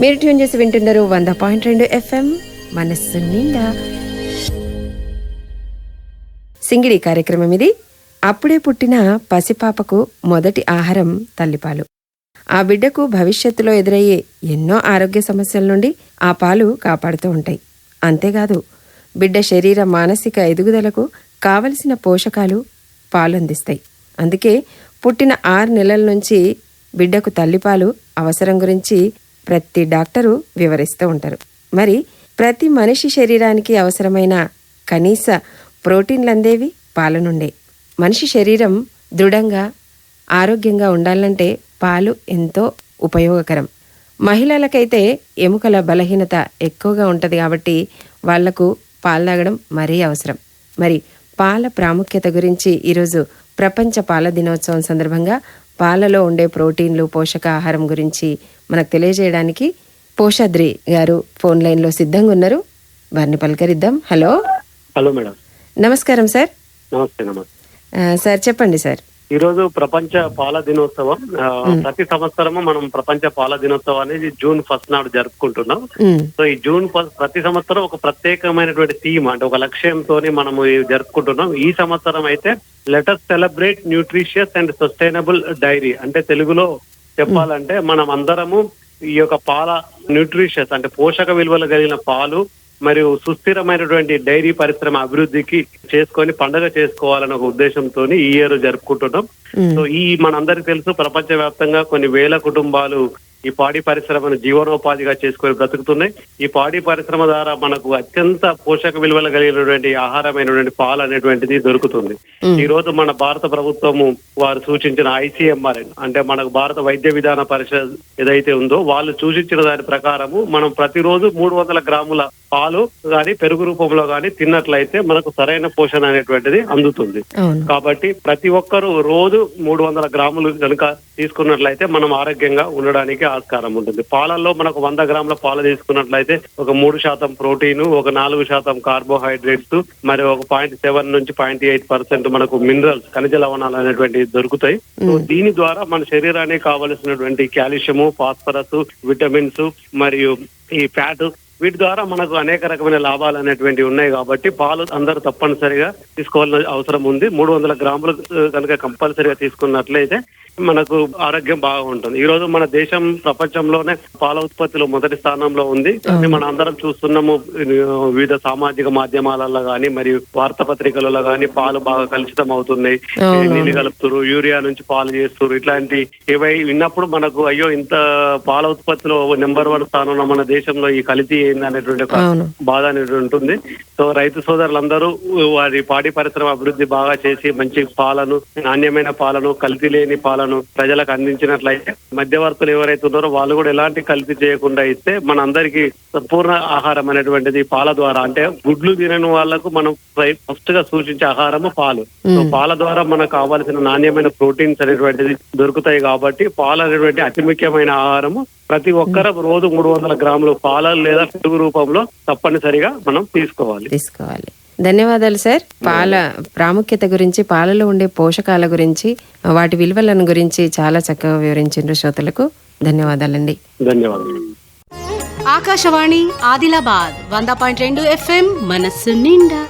మీరు ట్యూన్ చేసి వింటున్నారు వంద పాయింట్ రెండు ఎఫ్ఎం మనస్సు నిండా. సింగిడి కార్యక్రమం ఇది. అప్పుడే పుట్టిన పసిపాపకు మొదటి ఆహారం తల్లిపాలు. ఆ బిడ్డకు భవిష్యత్తులో ఎదురయ్యే ఎన్నో ఆరోగ్య సమస్యల నుండి ఆ పాలు కాపాడుతూ ఉంటాయి. అంతేకాదు బిడ్డ శరీర మానసిక ఎదుగుదలకు కావలసిన పోషకాలు పాలు అందిస్తాయి అందుకే పుట్టిన ఆరు నెలల నుంచి బిడ్డకు తల్లిపాలు అవసరం గురించి ప్రతి డాక్టరు వివరిస్తూ ఉంటారు. మరి ప్రతి మనిషి శరీరానికి అవసరమైన కనీస ప్రోటీన్లు అందేవి పాల నుండే మనిషి శరీరం దృఢంగా ఆరోగ్యంగా ఉండాలంటే పాలు ఎంతో ఉపయోగకరం. మహిళలకైతే ఎముకల బలహీనత ఎక్కువగా ఉంటుంది కాబట్టి వాళ్ళకు పాలు తాగడం మరీ అవసరం. మరి పాల ప్రాముఖ్యత గురించి ఈరోజు ప్రపంచ పాల దినోత్సవం సందర్భంగా పాలలో ఉండే ప్రోటీన్లు పోషకాహారం గురించి మనకు తెలియజేయడానికి పోషాద్రి గారు ఫోన్ లైన్లో సిద్ధంగా ఉన్నారు. వారిని పలకరిద్దాం. హలో. Hello madam. నమస్కారం సార్. నమస్తే సార్ చెప్పండి సార్. ఈ రోజు ప్రపంచ పాల దినోత్సవం. ప్రతి సంవత్సరము మనం ప్రపంచ పాల దినోత్సవం అనేది జూన్ ఫస్ట్ నాడు జరుపుకుంటున్నాం. సో ఈ జూన్ ఫస్ట్ ప్రతి సంవత్సరం ఒక ప్రత్యేకమైనటువంటి థీమ్ అంటే ఒక లక్ష్యంతో మనము జరుపుకుంటున్నాం. ఈ సంవత్సరం అయితే letter celebrate nutritious and sustainable dairy అంటే తెలుగులో చెప్పాలంటే మనం అందరము ఈ యొక్క పాల న్యూట్రిషియస్ అంటే పోషక విలువలు కలిగిన పాలు మరియు సుస్థిరమైనటువంటి డైరీ పరిశ్రమ అభివృద్ధికి చేసుకొని పండగ చేసుకోవాలన్న ఒక ఉద్దేశంతో ఈ ఇయర్ జరుపుకుంటున్నాం. సో ఈ మనందరికి తెలుసు ప్రపంచ వ్యాప్తంగా కొన్ని వేల కుటుంబాలు ఈ పాడి పరిశ్రమను జీవనోపాధిగా చేసుకొని బ్రతుకుతున్నాయి. ఈ పాడి పరిశ్రమ ద్వారా మనకు అత్యంత పోషక విలువలు కలిగినటువంటి ఆహారమైనటువంటి పాలు అనేటువంటిది దొరుకుతుంది. ఈ రోజు మన భారత ప్రభుత్వము వారు సూచించిన ఐసీఎంఆర్ అంటే మనకు భారత వైద్య విధాన పరిషత్ ఏదైతే ఉందో వాళ్ళు సూచించిన దాని ప్రకారము మనం ప్రతిరోజు మూడు వందల గ్రాముల పాలు గాని పెరుగు రూపంలో గాని తిన్నట్లయితే మనకు సరైన పోషణ అనేటువంటిది అందుతుంది. కాబట్టి ప్రతి ఒక్కరూ రోజు మూడు వందల గ్రాములు కనుక తీసుకున్నట్లయితే మనం ఆరోగ్యంగా ఉండడానికి ఆస్కారం ఉంటుంది. పాలల్లో మనకు వంద గ్రాముల పాలు తీసుకున్నట్లయితే ఒక మూడు శాతం ప్రోటీన్ ఒక నాలుగు శాతం కార్బోహైడ్రేట్స్ మరి ఒక పాయింట్ సెవెన్ నుంచి పాయింట్ ఎయిట్ పర్సెంట్ మనకు మినరల్స్ ఖనిజ లవణాలు అనేటువంటివి దొరుకుతాయి. సో దీని ద్వారా మన శరీరానికి కావలసినటువంటి కాల్షియము ఫాస్ఫరస్ విటమిన్స్ మరియు ఈ ఫ్యాట్ వీటి ద్వారా మనకు అనేక రకమైన లాభాలు అనేటువంటివి ఉన్నాయి కాబట్టి పాలు అందరూ తప్పనిసరిగా తీసుకోవాల్సిన అవసరం ఉంది. మూడు వందల గ్రాములు కనుక కంపల్సరిగా తీసుకున్నట్లయితే మనకు ఆరోగ్యం బాగా ఉంటుంది ఈ రోజు మన దేశం ప్రపంచంలోనే పాల ఉత్పత్తిలో మొదటి స్థానంలో ఉంది. మన అందరం చూస్తున్నాము వివిధ సామాజిక మాధ్యమాలలో గాని మరియు వార్తాపత్రికలలో గాని పాలు బాగా కలుషితం అవుతున్నాయి. నీళ్ళు కలుపుతున్నారు యూరియా నుంచి పాలు చేస్తున్నారు ఇట్లాంటి ఏవై విన్నప్పుడు మనకు అయ్యో ఇంత పాల ఉత్పత్తిలో నెంబర్ వన్ స్థానంలో మన దేశంలో ఈ కల్తీ ఏంది అనేటువంటి ఒక బాధ అనేది ఉంటుంది. సో రైతు సోదరులందరూ వారి పాడి పరిశ్రమ అభివృద్ధి బాగా చేసి మంచి పాలను నాణ్యమైన పాలను కల్తీ లేని పాలను ప్రజలకు అందించినట్లయితే మధ్యవర్తులు ఎవరైతే ఉన్నారో వాళ్ళు కూడా ఎలాంటి కల్తీ చేయకుండా ఇస్తే మన అందరికి సంపూర్ణ ఆహారం అనేటువంటిది పాల ద్వారా. అంటే గుడ్లు తినని వాళ్ళకు మనం ఫస్ట్గా సూచించే ఆహారము పాలు. సో పాల ద్వారా మనకు కావాల్సిన నాణ్యమైన ప్రోటీన్స్ అనేటువంటిది దొరుకుతాయి కాబట్టి పాలు అనేటువంటి అతి ముఖ్యమైన ఆహారము ప్రతి ఒక్కరు రోజు మూడు వందల గ్రాములు పాల లేదా పెరుగు రూపంలో తప్పనిసరిగా మనం తీసుకోవాలి. తీసుకోవాలి. ధన్యవాదాలు సార్. పాల ప్రాముఖ్యత గురించి పాలలో ఉండే పోషకాల గురించి వాటి విలువలను గురించి చాలా చక్కగా వివరించిండ్రు శ్రోతలకు. ధన్యవాదాలండి. ధన్యవాదాలు. ఆకాశవాణి ఆదిలాబాద్ వంద పాయింట్ రెండు ఎఫ్ఎం మనస్సు నిండా.